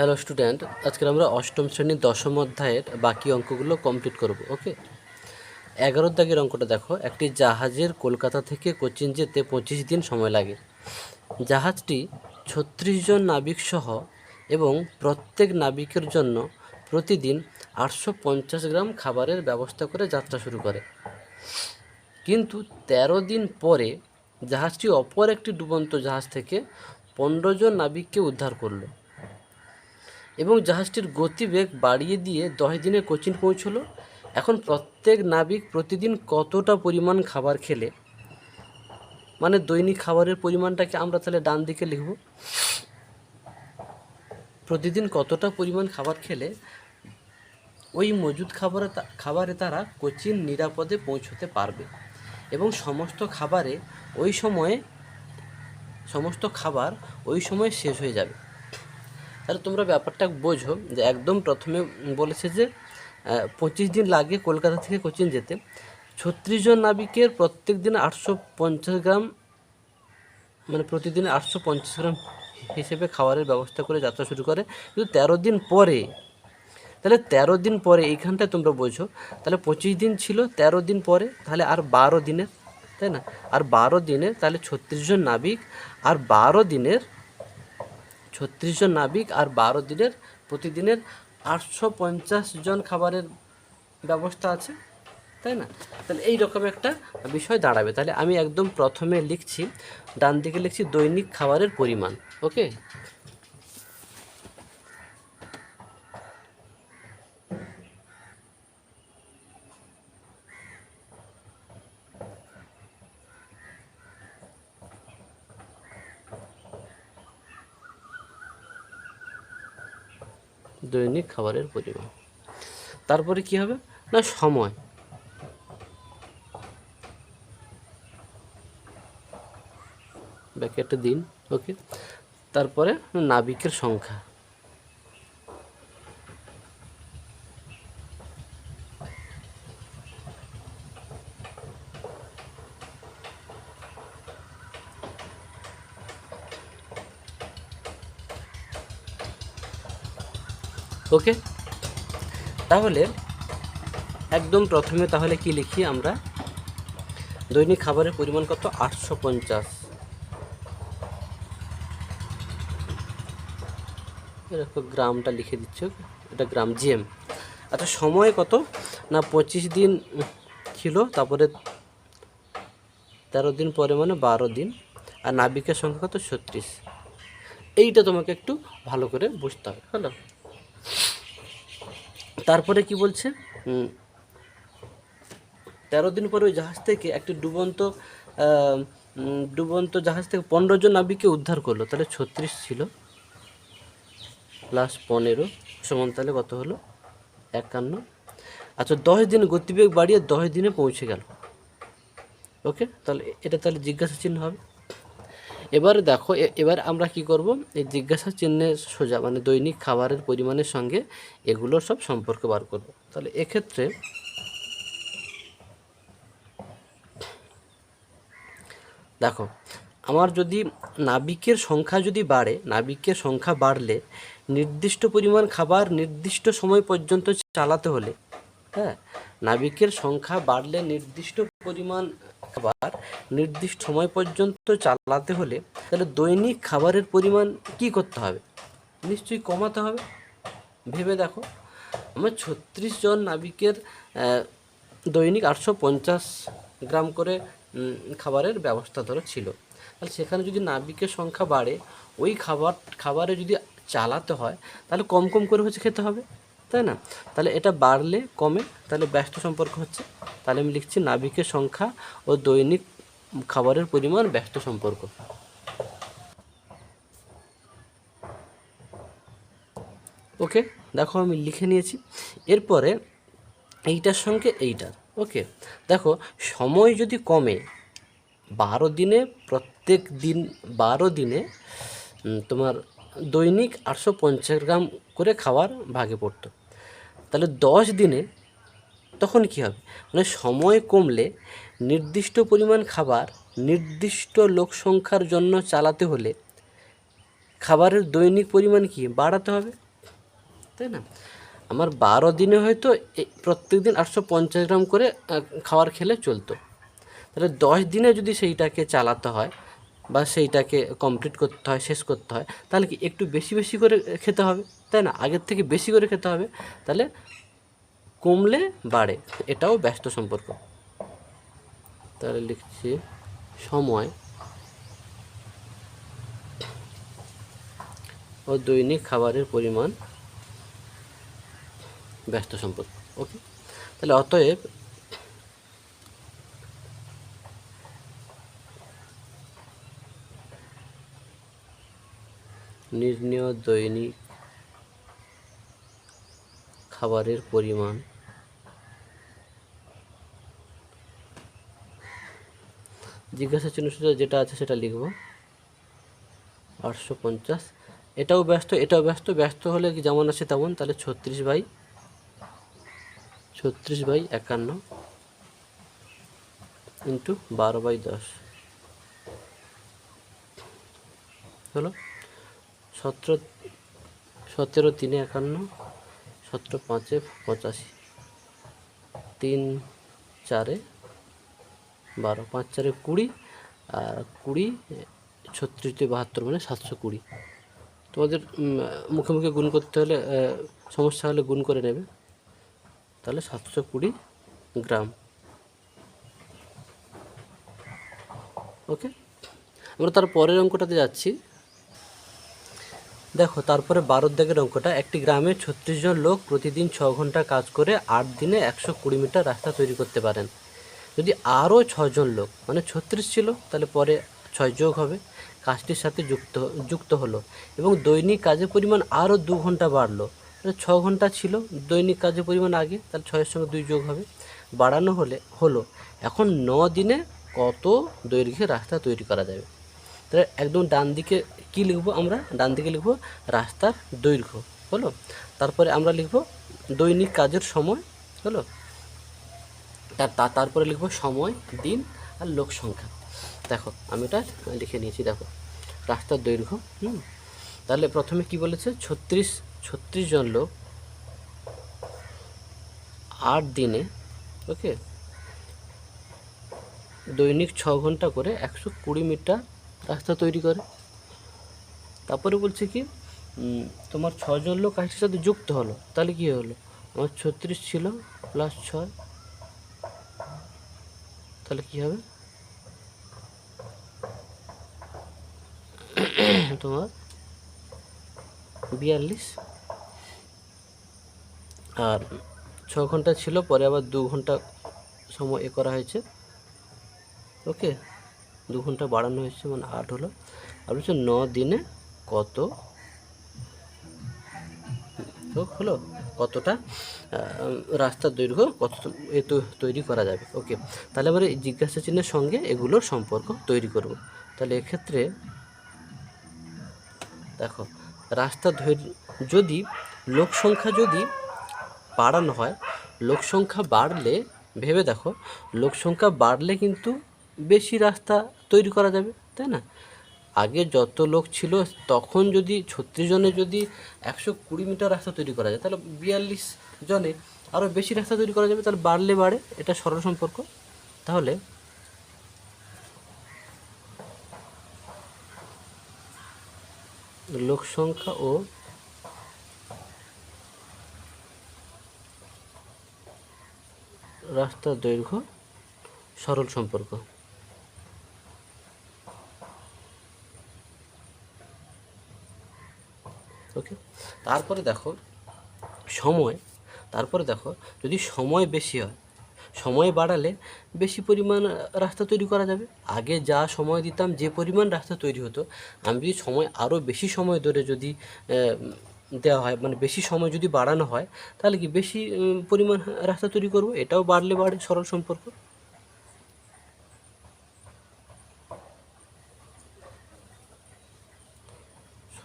Hello student আজকে আমরা অষ্টম শ্রেণির দশম অধ্যায়ের বাকি অঙ্কগুলো কমপ্লিট করব ওকে এগারো দাগের অঙ্কটা দেখো। একটি জাহাজের কলকাতা থেকে কোচিন যেতে পঁচিশ দিন সময় লাগে। জাহাজটি ছত্রিশ জন নাবিক সহ এবং প্রত্যেক নাবিকের জন্য প্রতিদিন আটশো পঞ্চাশ গ্রাম খাবারের ব্যবস্থা করে যাত্রা শুরু করে। কিন্তু ১৩ দিন পরে জাহাজটি অপর একটি ডুবন্ত জাহাজ থেকে পনেরো জন নাবিককে উদ্ধার করল। এবং জাহাজটির গতিবেগ বাড়িয়ে দিয়ে দশ দিনে কোচিন পৌঁছলো। এখন প্রত্যেক নাবিক প্রতিদিন কতটা পরিমাণ খাবার খেলে? মানে দৈনিক খাবারের পরিমাণটাকে আমরা তাহলে ডান দিকে লিখব। প্রতিদিন কতটা পরিমাণ খাবার খেলে? ওই মজুদ খাবারে খাবারে তারা কোচিন নিরাপদে পৌঁছতে পারবে। এবং সমস্ত খাবারে ওই সময়ে, সমস্ত খাবার ওই সময় শেষ হয়ে যাবে। তাহলে তোমরা ব্যাপারটা বোঝো যে একদম প্রথমে বলেছে যে পঁচিশ দিন লাগে কলকাতা থেকে কোচিন যেতে। ছত্রিশ জন নাবিকের প্রত্যেক দিন আটশো পঞ্চাশ গ্রাম মানে প্রতিদিন আটশো পঞ্চাশ গ্রাম হিসেবে খাবারের ব্যবস্থা করে যাত্রা শুরু করে। কিন্তু তেরো দিন পরে, তাহলে তেরো দিন পরে এইখানটায় তোমরা বোঝো, তাহলে পঁচিশ দিন ছিল, তেরো দিন পরে, তাহলে আর বারো দিনের, তাই না? আর বারো দিনের, তাহলে ছত্রিশ জন নাবিক, আর বারো দিনের ছত্রিশ জন নাবিক আর বারো দিনের, প্রতিদিনের আটশো পঞ্চাশ জন খাবারের ব্যবস্থা আছে, তাই না? তাহলে এই রকম একটা বিষয় দাঁড়াবে। তাহলে আমি একদম প্রথমে লিখছি, ডান দিকে লিখছি দৈনিক খাবারের পরিমাণ ওকে দৈনিক খাবারের পরিমাণ। তারপরে কি হবে? না সময়। ব্যাকেটে দিন ওকে। তারপরে নাবিকের সংখ্যা। ওকে তাহলে একদম প্রথমে তাহলে কি লিখি আমরা? দৈনিক খাবারের পরিমাণ কত? আটশো পঞ্চাশ। এরকম গ্রামটা লিখে দিচ্ছি? এটা গ্রাম জিএম আচ্ছা সময় কত? না, পঁচিশ দিন ছিল, তারপরে তেরো দিন পরে মানে বারো দিন, আর নাবিকের সংখ্যা কত? ছত্রিশ। এইটা তোমাকে একটু ভালো করে বুঝতে হবে, হলো? তারপরে কি বলছে? তেরো দিন পরে ওই জাহাজ থেকে একটি ডুবন্ত ডুবন্ত জাহাজ থেকে পনেরো জন নাবিককে উদ্ধার করল। তাহলে ছত্রিশ ছিল। প্লাস পনেরো। সমান তাহলে কত হলো? একান্ন। আচ্ছা দশ দিন গতিবেগ বাড়িয়ে দশ দিনে পৌঁছে গেল। ওকে তাহলে এটা তাহলে জিজ্ঞাসা চিহ্ন হবে। এবার দেখো এবার আমরা কি করব? এই জিজ্ঞাসা চিহ্নের সোজা মানে দৈনিক খাবারের পরিমাণের সঙ্গে এগুলোর সব সম্পর্ক বার করব। তাহলে এক্ষেত্রে দেখো, আমার যদি নাবিকের সংখ্যা যদি বাড়ে, নাবিকের সংখ্যা বাড়লে নির্দিষ্ট পরিমাণ খাবার নির্দিষ্ট সময় পর্যন্ত চালাতে হলে হ্যাঁ নাবিকের সংখ্যা বাড়লে নির্দিষ্ট পরিমাণ খাবার নির্দিষ্ট সময় পর্যন্ত চালাতে হলে তাহলে দৈনিক খাবারের পরিমাণ কি করতে হবে? নিশ্চয়ই কমাতে হবে। ভেবে দেখো, আমার ছত্রিশ জন নাবিকের দৈনিক আটশো পঞ্চাশ গ্রাম করে খাবারের ব্যবস্থা ধরো ছিল। তাহলে সেখানে যদি নাবিকের সংখ্যা বাড়ে, ওই খাবার, খাবারে যদি চালাতে হয়, তাহলে কম কম করে হচ্ছে খেতে হবে। তাই না? তাহলে এটা বাড়লে কমে, তাহলে ব্যস্ত সম্পর্ক হচ্ছে। তাহলে আমি লিখছি নাবিকের সংখ্যা ও দৈনিক খাবারের পরিমাণ ব্যস্ত সম্পর্ক। ওকে দেখো আমি লিখে নিয়েছি। এরপরে এইটার সঙ্গে এইটার ওকে দেখো, সময় যদি কমে, বারো দিনে প্রত্যেক দিন, বারো দিনে তোমার দৈনিক আটশো পঞ্চাশ গ্রাম করে খাবার ভাগে পড়তো। তাহলে দশ দিনে তখন কী হবে? মানে সময় কমলে নির্দিষ্ট পরিমাণ খাবার নির্দিষ্ট লোক সংখ্যার জন্য চালাতে হলে খাবারের দৈনিক পরিমাণ কি? বাড়াতে হবে। তাই না? আমার বারো দিনে হয়তো প্রত্যেক দিন আটশো পঞ্চাশ গ্রাম করে খাবার খেলে চলতো। তাহলে দশ দিনে যদি সেইটাকে চালাতে হয় বা সেইটাকে কমপ্লিট করতে হয়, শেষ করতে হয়, তাহলে কি একটু বেশি বেশি করে খেতে হবে? তাই না? আগের থেকে বেশি করে খেতে হবে। তাহলে কমলে বাড়ে। এটাও ব্যস্ত সম্পর্ক। তাহলে লিখছি সময়। ও দৈনিক খাবারের পরিমাণ ব্যস্ত সম্পর্ক। ওকে? তাহলে অতএব নির্ণয় দৈনিক খাবারের পরিমাণ। জিজ্ঞাসা চিহ্ন যেটা আছে সেটা লিখব। আটশো পঞ্চাশ। এটাও ব্যস্ত এটাও ব্যস্ত ব্যস্ত হলে কি যেমন আছে তেমন। তাহলে ছত্রিশ বাই ছত্রিশ বাই একান্ন ইন্টু বারো বাই দশ। হলো সতেরো সতেরো তিনে একান্ন। সতেরো পাঁচে পঁচাশি। তিন চারে বারো, পাঁচ চারে কুড়ি আর কুড়ি ছত্রিশ বাহাত্তর মানে সাতশো কুড়ি। তোমাদের মুখে মুখে গুণ করতে হলে সমস্যা হলে গুণ করে নেবে। তাহলে সাতশো কুড়ি গ্রাম। ওকে? আমরা তার পরের অঙ্কটাতে যাচ্ছি। দেখো, তারপরে বারোর দাগের অঙ্কটা একটি গ্রামে ছত্রিশ জন লোক প্রতিদিন ছ ঘণ্টা কাজ করে আট দিনে একশো কুড়ি মিটার রাস্তা তৈরি করতে পারেন। যদি আরও ছজন লোক মানে ছত্রিশ ছিল, তাহলে পরে ছয় যোগ হবে। কাজটির সাথে যুক্ত যুক্ত হলো এবং দৈনিক কাজের পরিমাণ আরও দু ঘণ্টা বাড়লো। ছ ঘণ্টা ছিল, দৈনিক কাজের পরিমাণ আগে, তাহলে ছয়ের সঙ্গে দুই যোগ হবে। বাড়ানো হলে, হলো। এখন ন দিনে কত দৈর্ঘ্যে রাস্তা তৈরি করা যাবে? তাহলে একদম ডান দিকে কি লিখব আমরা? ডান দিকে লিখব রাস্তার দৈর্ঘ্য, হলো? তারপরে আমরা লিখব দৈনিক কাজের সময়, হলো? তারপরে লিখব সময়, দিন আর লোক সংখ্যা। দেখো, আমি এটা লিখে নিয়েছি, দেখো। রাস্তার দৈর্ঘ্য, হুম? তাহলে প্রথমে কি বলেছে? ছত্রিশ ছত্রিশ জন লোক আট দিনে, ওকে? দৈনিক ছ ঘণ্টা করে একশো কুড়ি মিটার রাস্তা তৈরি করে। তারপরে বলছে কি তোমার ছজন লোক কাজটির সাথে যুক্ত হলো, তাহলে কী হলো? আমার ছত্রিশ ছিল প্লাস ছয়। তাহলে কী হবে? তোমার বিয়াল্লিশ। আর ছ ঘণ্টা ছিল, পরে আবার দু ঘণ্টা সময় এ করা হয়েছে। ওকে দু ঘণ্টা বাড়ানো হয়েছে মানে আট হলো। আর বলছে ন দিনে কত? হলো কতটা? রাস্তার দৈর্ঘ্য কত এ তৈরি করা যাবে। ওকে, তাহলে এই জিজ্ঞাসা চিহ্নের সঙ্গে এগুলোর সম্পর্ক তৈরি করব। তাহলে এক্ষেত্রে দেখো, রাস্তা ধৈর্য, যদি, লোক সংখ্যা যদি বাড়ানো হয়, লোক সংখ্যা বাড়লে, ভেবে দেখো, লোক সংখ্যা বাড়লে কিন্তু বেশি রাস্তা তৈরি করা যাবে, তাই না? আগে যত লোক ছিল, তখন যদি ছত্রিশ জনে যদি একশো কুড়ি মিটার রাস্তা তৈরি করা যায়, তাহলে বিয়াল্লিশ জনে আরও বেশি রাস্তা তৈরি করা যাবে, তাহলে বাড়লে বাড়ে, এটা সরল সম্পর্ক। তাহলে লোক সংখ্যা ও রাস্তার দৈর্ঘ্য সরল সম্পর্ক। ওকে? তারপরে দেখো, সময়। তারপরে দেখো, যদি সময় বেশি হয়, সময় বাড়ালে বেশি পরিমাণ রাস্তা তৈরি করা যাবে। আগে যা সময় দিতাম, যে পরিমাণ রাস্তা তৈরি হতো, আমি যদি সময় আরও বেশি সময় ধরে যদি দেওয়া হয় মানে বেশি সময় যদি বাড়ানো হয়, তাহলে কি বেশি পরিমাণ রাস্তা তৈরি করব? এটাও বাড়লে বাড়ে সরল সম্পর্ক।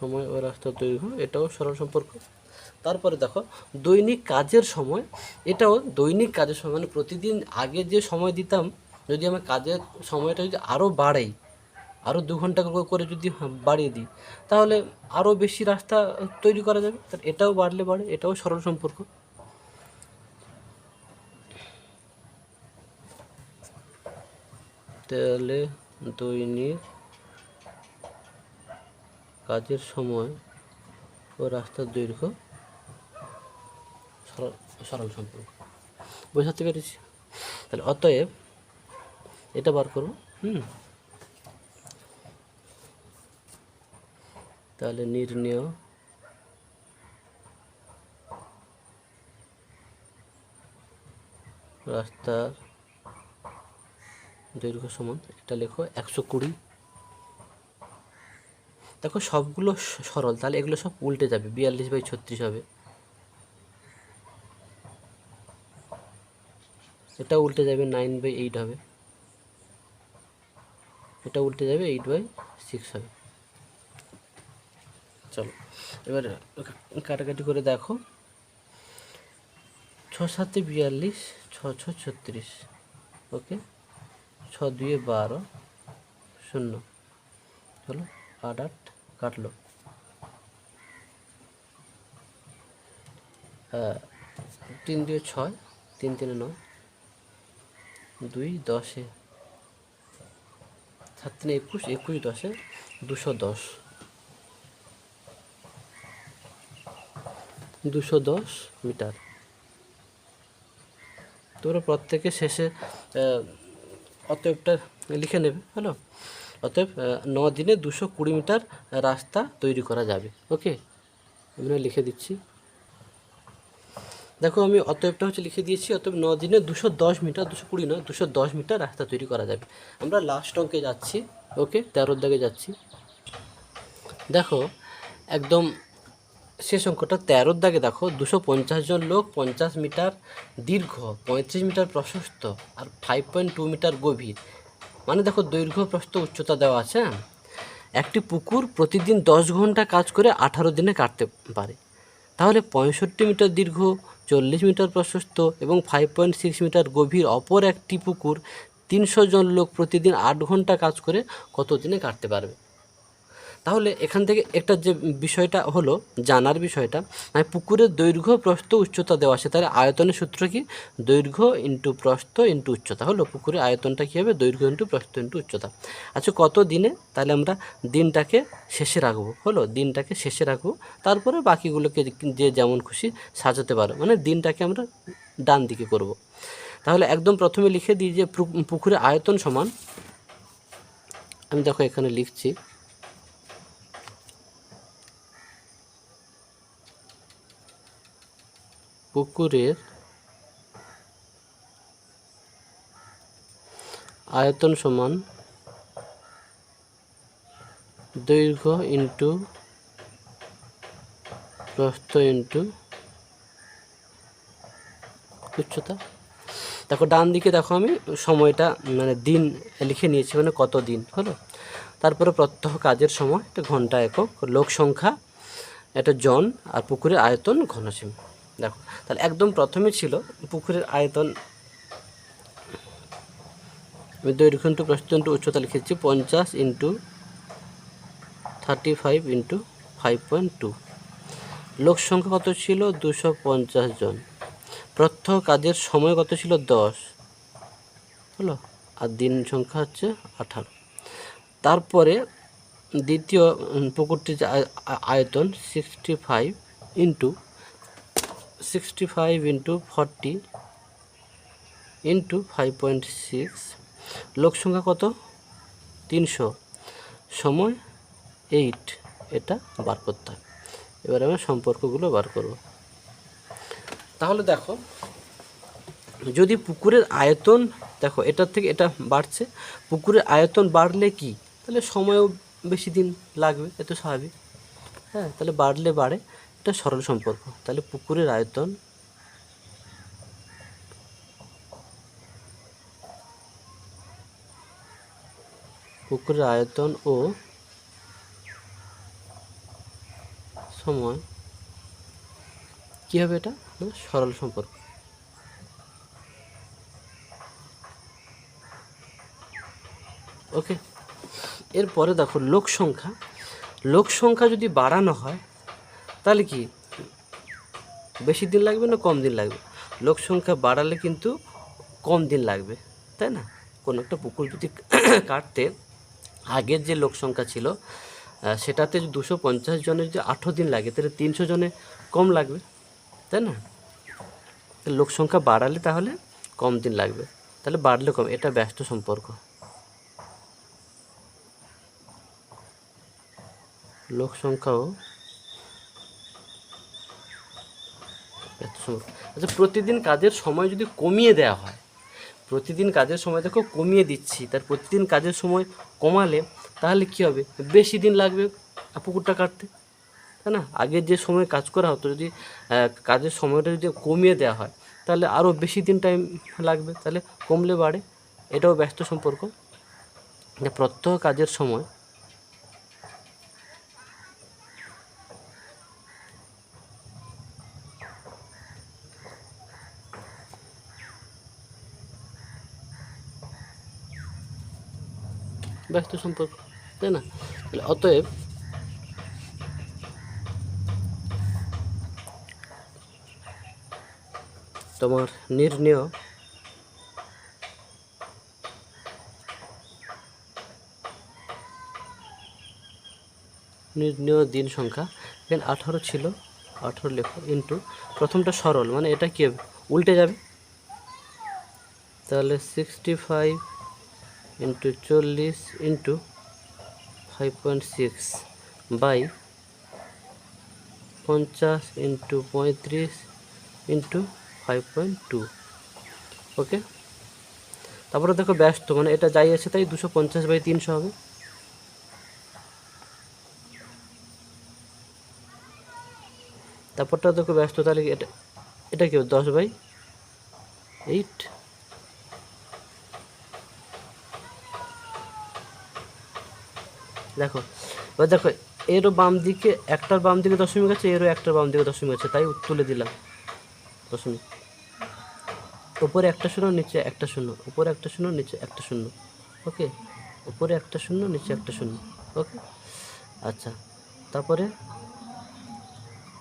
সময় ও রাস্তার দৈর্ঘ্য এটাও সরল সম্পর্ক। তারপরে দেখো, দৈনিক কাজের সময়, এটাও দৈনিক কাজের সময় মানে প্রতিদিন আগে যে সময় দিতাম, যদি আমার কাজের সময়টা যদি আরও বাড়াই আরও দু ঘণ্টা করে- যদি বাড়িয়ে দিই, তাহলে আরও বেশি রাস্তা তৈরি করা যাবে। এটাও বাড়লে বাড়ে, এটাও সরল সম্পর্ক। তাহলে দৈনিক কাজের সময় ও রাস্তার দৈর্ঘ্য সরল সম্পর্ক। বোঝাতে পেরেছি? তাহলে অতএব এটা বার করব হুম? তাহলে নির্ণয় রাস্তার দৈর্ঘ্য সমান, এটা লেখো একশো কুড়ি। দেখো সবগুলো সরল, তাহলে এগুলো সব উল্টে যাবে। বিয়াল্লিশ বাই ছত্রিশ হবে। এটা উল্টে যাবে নাইন বাই এইট হবে। এটা উল্টে যাবে এইট বাই সিক্স হবে। চলো, এবার কাটাকাটি করে দেখো। ছ সাতে বিয়াল্লিশ, ছ ছ ছত্রিশ ওকে ছ দুয়ে বারো, শূন্য। চলো, আট আট। কাটলো। হ্যাঁ, তিন দুয়ে ছয় তিন তিনে নয় দুই দশে সাত তিনে একুশ একুশ দশে দুশো দশ। দুশো দশ মিটার। তোমরা প্রত্যেকে শেষে অতএবটা লিখে নেবে হ্যালো অতএব ন দিনে দুশো কুড়ি মিটার রাস্তা তৈরি করা যাবে। ওকে? আমি লিখে দিচ্ছি। দেখো, আমি অতএবটা হচ্ছে লিখে দিয়েছি, অতএব ন দিনে দুশো দশ মিটার, দুশো কুড়ি নয়, দুশো দশ মিটার রাস্তা তৈরি করা যাবে। আমরা লাস্ট অঙ্কে যাচ্ছি, ওকে? তেরোর দাগে যাচ্ছি। দেখো, একদম শেষ অঙ্কটা তেরোর দাগে দেখো, দুশো পঞ্চাশ জন লোক, পঞ্চাশ মিটার দীর্ঘ, পঁয়ত্রিশ মিটার প্রশস্ত, আর ফাইভ পয়েন্ট টু মিটার গভীর। মানে দেখো দৈর্ঘ্য, প্রস্থ, উচ্চতা দেওয়া আছে হ্যাঁ? একটি পুকুর প্রতিদিন দশ ঘণ্টা কাজ করে আঠারো দিনে কাটতে পারে তাহলে পঁয়ষট্টি মিটার দীর্ঘ, চল্লিশ মিটার প্রশস্ত এবং ফাইভ পয়েন্ট সিক্স মিটার গভীর অপর একটি পুকুর তিনশো জন লোক প্রতিদিন আট ঘণ্টা কাজ করে কত দিনে কাটতে পারবে তাহলে এখান থেকে একটা যে বিষয়টা হলো, জানার বিষয়টা মানে পুকুরের দৈর্ঘ্য, প্রস্থ, উচ্চতা দেওয়া আছে। তাহলে আয়তনের সূত্র কি? দৈর্ঘ্য ইন্টু প্রস্থ ইন্টু উচ্চতা। হলো পুকুরের আয়তনটা কী হবে? দৈর্ঘ্য ইন্টু প্রস্থ ইন্টু উচ্চতা। আচ্ছা কত দিনে? তাহলে আমরা দিনটাকে শেষে রাখব। হলো দিনটাকে শেষে রাখব। তারপরে বাকিগুলোকে যে যেমন খুশি সাজাতে পারো। মানে দিনটাকে আমরা ডান দিকে করব। তাহলে একদম প্রথমে লিখে দিই যে পুকুরের আয়তন সমান। আমি দেখো এখানে লিখছি। পুকুরের আয়তন সমান দৈর্ঘ্য ইন্টু প্রস্থ ইন্টু উচ্চতা। দেখো, ডান দিকে দেখো আমি সময়টা মানে দিন লিখে নিয়েছি মানে কত দিন, হলো? তারপরে প্রত্যহ কাজের সময় এটা ঘণ্টা একক, লোক সংখ্যা এটা জন, আর পুকুরের আয়তন ঘনসীম। দেখো, তাহলে একদম প্রথমে ছিল পুকুরের আয়তন। আমি দৈর্ঘ্য ইন্টু ইন্টু উচ্চতা লিখেছি পঞ্চাশ into thirty five into five point two লোক সংখ্যা কত ছিল? দুশো পঞ্চাশ জন। প্রত্যহ কাজের সময় কত ছিল? দশ। হলো? আর দিন সংখ্যা হচ্ছে আঠারো। তারপরে দ্বিতীয় পুকুরটির আয়তন sixty five into sixty five into forty into five point six লোক সংখ্যা কত? তিনশো সময় এইট এটা বার করতে হবে এবার আমরা সম্পর্কগুলো বার করব। তাহলে দেখো, যদি পুকুরের আয়তন, দেখো এটার থেকে এটা বাড়ছে, পুকুরের আয়তন বাড়লে কি? তাহলে সময়ও বেশি দিন লাগবে এত স্বাভাবিক। হ্যাঁ তাহলে বাড়লে বাড়ে। এটা সরল সম্পর্ক। তাহলে পুকুরের আয়তন পুকুরের আয়তন ও সময় কী হবে এটা? সরল সম্পর্ক। ওকে এরপরে দেখো লোক সংখ্যা। লোক সংখ্যা যদি বাড়ানো হয় তাহলে কি? বেশি দিন লাগবে না কম দিন লাগবে? লোক সংখ্যা বাড়ালে কিন্তু কম দিন লাগবে, তাই না? কোনো একটা পুকুর যদি কাটতে আগের যে লোক সংখ্যা ছিল সেটাতে দুশো পঞ্চাশ জনের যদি আঠেরো দিন লাগে, তাহলে তিনশো জনে কম লাগবে, তাই না? লোক সংখ্যা বাড়ালে তাহলে কম দিন লাগবে, তাহলে বাড়লে কম, এটা ব্যস্ত সম্পর্ক। লোক সংখ্যাও ব্যস্ত আচ্ছা প্রতিদিন কাজের সময় যদি কমিয়ে দেওয়া হয়, প্রতিদিন কাজের সময় দেখো কমিয়ে দিচ্ছি, তার প্রতিদিন কাজের সময় কমালে তাহলে কি হবে? বেশি দিন লাগবে পুকুরটা কাটতে? তাই না? আগের যে সময় কাজ করা হতো, যদি কাজের সময়টা যদি কমিয়ে দেওয়া হয়, তাহলে আরও বেশি দিন টাইম লাগবে, তাহলে কমলে বাড়ে। এটাও ব্যস্ত সম্পর্ক। প্রত্যহ কাজের সময় ব্যস্ত সম্পর্ক, তাই না? তাহলে অতএব তোমার নির্ণয় নির্ণয় দিন সংখ্যা, এখানে আঠারো ছিল, আঠারো লেখো ইন্টু প্রথমটা সরল মানে এটা কি উল্টে যাবে? তাহলে সিক্সটি ফাইভ ইন্টু চল্লিশ into five point six by পঞ্চাশ ইন্টু পঁয়ত্রিশ into five point two okay তারপরে দেখো ব্যস্ত মানে এটা যাই আছে তাই দুশো পঞ্চাশ বাই তিনশো হবে। তারপরটা দেখো ব্যস্ত, তাহলে এটা এটা কি? দশ বাই এইট দেখো, এবার দেখো, এরও বাম দিকে একটার বাম দিকে দশমিক আছে, এরও একটার বাম দিকে দশমিক আছে, তাই তুলে দিলাম। দশমিক। উপরে একটা শূন্য, নিচে একটা শূন্য, উপরে একটা শূন্য, নিচে একটা শূন্য, ওকে? উপরে একটা শূন্য, নিচে একটা শূন্য, ওকে? আচ্ছা তারপরে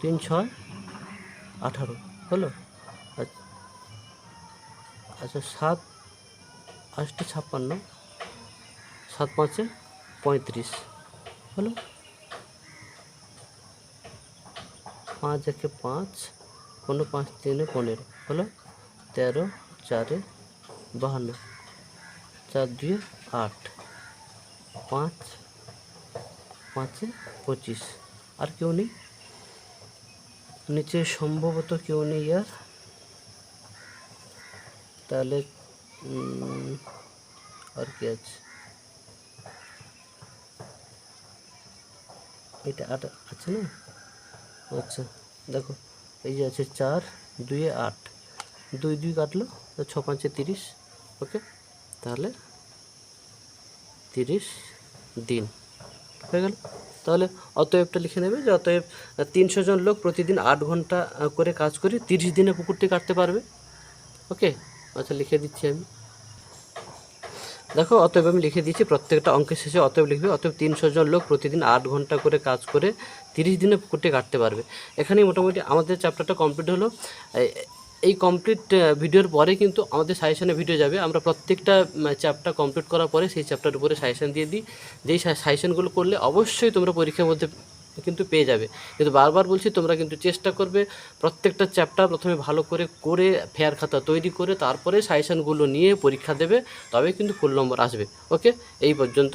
তিন, ছয়, আঠারো, হলো? আচ্ছা আচ্ছা সাত আটটা ছাপ্পান্ন, সাত, পাঁচে পঁয়ত্রিশ। হলো? পাঁচ একে পাঁচ, পনেরো, পাঁচ, তিনে পনেরো। হলো? তেরো, চারে বাহান্ন। চার, দুয়ে আট। পাঁচ, পাঁচে পঁচিশ। আর কেউ নেই? নিচে সম্ভবত কেউ নেই আর? তাহলে আর কি আছে? এটা আট আছে না? আচ্ছা দেখো, এই যে আছে চার, দুয়ে আট। দুই দুই কাটলো ছ পাঁচে তিরিশ, ওকে? তাহলে তিরিশ দিন। হয়ে গেল? তাহলে অতএবটা লিখে নেবে যে অতএব তিনশো জন লোক প্রতিদিন আট ঘণ্টা করে কাজ করে তিরিশ দিনে পুকুরটি কাটতে পারবে। ওকে? আচ্ছা লিখে দিচ্ছি আমি। দেখো, অতএব আমি লিখে দিয়েছি, প্রত্যেকটা অঙ্কের শেষে অতএব লিখবে, অতএব তিনশো জন লোক প্রতিদিন আট ঘণ্টা করে কাজ করে তিরিশ দিনে পুকুরটি কাটতে পারবে। এখানেই মোটামুটি আমাদের চ্যাপ্টারটা কমপ্লিট হলো। এই কমপ্লিট ভিডিওর পরে কিন্তু আমাদের সাজেশনে ভিডিও যাবে। আমরা প্রত্যেকটা চ্যাপ্টার কমপ্লিট করার পরে সেই চ্যাপ্টার উপরে সাজেশন দিয়ে দিই। যেই সাজেশনগুলো করলে অবশ্যই তোমরা পরীক্ষার মধ্যে কিন্তু পেয়ে যাবে। কিন্তু বারবার বলছি, তোমরা কিন্তু চেষ্টা করবে প্রত্যেকটা চ্যাপ্টার প্রথমে ভালো করে করে ফেয়ার খাতা তৈরি করে তারপরে সাজেশনগুলো নিয়ে পরীক্ষা দেবে তবে কিন্তু ফুল নম্বর আসবে। ওকে এই পর্যন্ত।